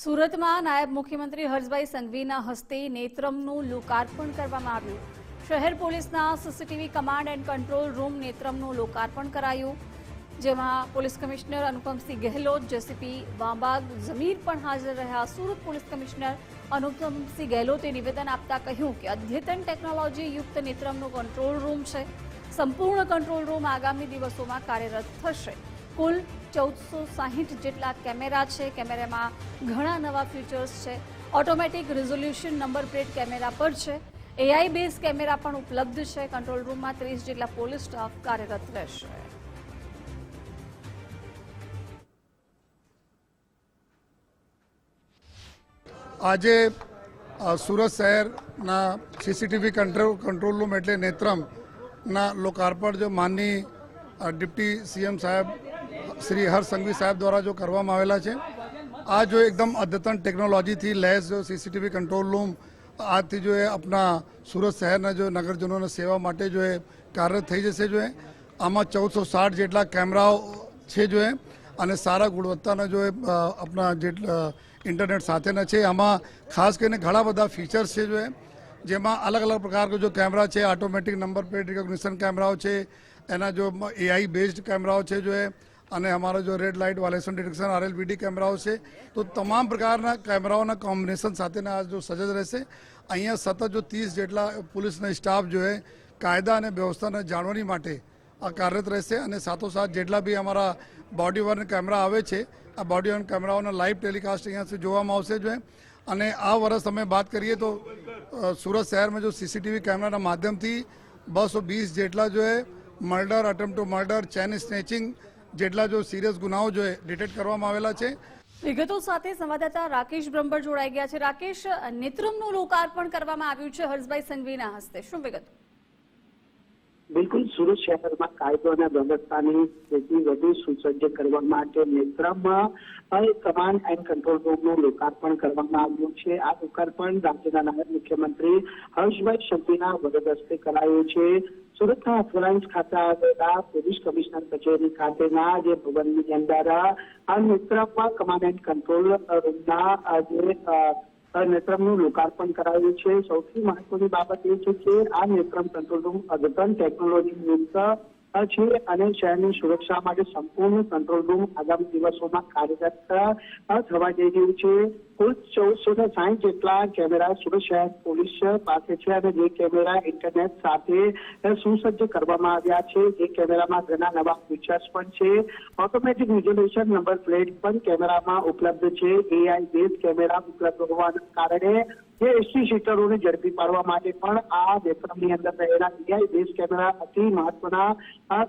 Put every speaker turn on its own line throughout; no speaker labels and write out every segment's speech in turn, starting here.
સુરતમાં નાયબ મુખ્યમંત્રી હર્ષભાઈ સંઘવીના હસ્તે નેત્રમનું લોકાર્પણ કરવામાં આવ્યું. શહેર પોલીસના CCTV command and control room નેત્રમનું લોકાર્પણ કરાયું. જેમાં police commissioner Anupamsinh Gehlot, JCP વાંબાગ જમીર પણ હાજર રહ્યા. સુરત પોલીસ કમિશનર અનુપમસિંહ ગેહલોતે નિવેદન આપતા કહ્યું કે અદ્યતન ટેકનોલોજી યુક્ત નેત્રમનું કંટ્રોલ રૂમ છે. સંપૂર્ણ કંટ્રોલ રૂમ આગામી દિવસોમાં કાર્યરત થશે. કુલ ચૌદસો સાહીઠ જેટલા કેમેરા છે. કેમેરામાં ઘણા નવા ફીચર્સ છે. Automatic resolution number plate camera પર છે. એઆઈ બેઝ કેમેરા પણ ઉપલબ્ધ છે. કંટ્રોલ રૂમમાં ત્રીસ જેટલા પોલીસ સ્ટાફ કાર્યરત રહેશે.
આજે સુરત શહેરના સીસીટીવી કંટ્રોલ કંટ્રોલ રૂમ એટલે નેત્રમના લોકાર્પણ. જો માનની ડિપ્ટી સીએમ સાહેબ શ્રી હર્ષ સંઘવી સાહેબ દ્વારા જો કરવામાં આવેલા છે, આ જો એકદમ અદ્યતન ટેકનોલોજીથી લેસ જો સીસીટીવી કંટ્રોલ રૂમ આજથી જો એ આપણા સુરત શહેરના જો નગરજનોને સેવા માટે જો એ કાર્યરત થઈ જશે જો એ, આમાં ચૌદસો સાઠ જેટલા કેમેરાઓ છે જો એ, અને સારા ગુણવત્તાના જો એ આપણા જેટલા ઇન્ટરનેટ સાથેના છે. આમાં ખાસ કરીને ઘણા બધા ફીચર્સ છે જો એ, જેમાં અલગ અલગ પ્રકારના જો કેમેરા છે ઓટોમેટિક નંબર પ્લેટ રિકોગ્નિશન કેમેરાઓ છે, એના જો એઆઈ બેઝડ કેમેરાઓ છે જો એ અને અમારા જો red light violation detection RLVD કેમેરાઓ છે, તો તમામ પ્રકારના કેમેરાઓના કોમ્બિનેશન સાથેના આ જો સજજ રહેશે. અહીંયા સતત જો ત્રીસ જેટલા પોલીસના સ્ટાફ જો કાયદા અને વ્યવસ્થાને જાળવણી માટે આ કાર્યરત રહેશે અને સાથોસાથ જેટલા બી અમારા બોડી વન કેમેરા આવે છે, આ બોડી વન કેમેરાઓના લાઈવ ટેલિકાસ્ટ અહીંયાથી જોવામાં આવશે જો અને આ વર્ષ અમે વાત કરીએ તો સુરત શહેરમાં જો સીસીટીવી કેમેરાના માધ્યમથી બસો વીસ જેટલા જો murder attempt to murder chain snatching જેટલા જો સિરિયસ ગુનાઓ જો ડિટેક્ટ કરવામાં આવેલા છે.
વિગતો સાથે સંવાદદાતા રાકેશ બ્રહ્મર જોડાઈ ગયા છે. રાકેશ નેત્રમનું લોકાર્પણ કરવામાં આવ્યું છે હર્ષભાઈ સંઘવીના હસ્તે. શું વિગત?
બિલકુલ સુરત શહેરમાં કાયદો અને વ્યવસ્થાની સ્થિતિ વધુ સુસજ્જ કરવા માટે નેત્રમમાં કમાન્ડ એન્ડ કંટ્રોલ રૂમનું લોકાર્પણ કરવામાં આવ્યું છે. આ લોકાર્પણ રાજ્યના નાયબ મુખ્યમંત્રી હર્ષભાઈ સંઘવીના વરદ હસ્તે કરાયું છે. સુરતના અફલાઇન્સ ખાતે આવેલા પોલીસ કમિશનર કચેરી ખાતેના જે ભવનની અંદર આ નેત્રમમાં કમાન્ડ એન્ડ કંટ્રોલ રૂમના જે નેત્રમનું લોકાર્પણ કરાવ્યું છે. સૌથી મહત્વની બાબત એ છે કે આ નેત્રમ કંટ્રોલ રૂમ અદ્યતન ટેકનોલોજી યુક્ત છે અને શહેરની સુરક્ષા માટે સંપૂર્ણ કંટ્રોલ રૂમ આગામી દિવસોમાં કાર્યરત થવા જઈ રહ્યું છે. કુલ ચૌદસો ને સાહીઠ જેટલા કેમેરા સુરત શહેર પોલીસ પાસે છે અને જે કેમેરા ઇન્ટરનેટ સાથે સુસજ્જ કરવામાં આવ્યા છે. જે કેમેરામાં ઘણા નવા ફીચર્સ પણ છે. ઓટોમેટિક રિઝોલ્યુશન નંબર પ્લેટ પણ કેમેરામાં ઉપલબ્ધ છે. એઆઈ બેઝ કેમેરા ઉપલબ્ધ હોવાના કારણે જે એસટી શીટરોને ઝડપી પાડવા માટે પણ આ નેત્રમની અંદર રહેલા એઆઈ બેઝ કેમેરા અતિ મહત્વના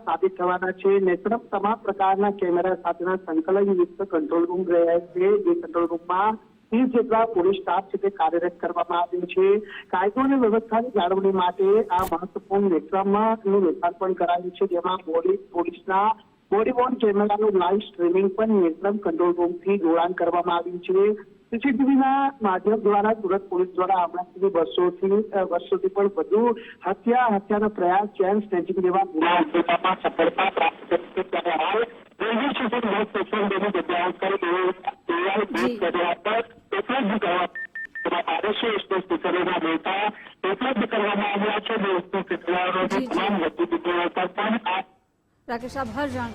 સાબિત થવાના છે. નેત્રમ તમામ પ્રકારના કેમેરા સાથેના સંકલન યુક્ત કંટ્રોલ રૂમ રહ્યા છે. જે કંટ્રોલ રૂમમાં ત્રીસ જેટલા પોલીસ સ્ટાફ છે તે કાર્યરત કરવામાં આવ્યો છે. કાયદો અને વ્યવસ્થાની જાળવણી માટે આ મહત્વપૂર્ણ નેત્રમમાં નું લોકાર્પણ કરાયું છે. જેમાં પોલીસ પોલીસના બોડી કેમેરાનું લાઈવ સ્ટ્રીમિંગ પણ નિયંત્રણ કંટ્રોલ રૂમથી જોડાણ કરવામાં આવ્યું છે. સીસીટીવીના માધ્યમ દ્વારા સુરત પોલીસ દ્વારા હમણાં સુધી વર્ષોથી અ, વર્ષોથી પણ વધુ હત્યા હત્યાનો પ્રયાસ ચેન સ્નેચિંગ જેવા ગુના ઉકેલવામાં સફળતા પ્રાપ્ત કરી છે. ત્યારે હાલ રેલવે સ્ટેશન બસ સ્ટેશન જેની જગ્યાઓ તેઓ એઆઈ
બસ
કેમેરા પર ઉપલબ્ધ કરવા આદર્શો સ્ટેશનોના ડેટા ઉપલબ્ધ કરવામાં આવ્યા છે.
જી, જી.
તમામ ગતિવિધિઓ પર પણ
રાકેશ આભાર જાણકારી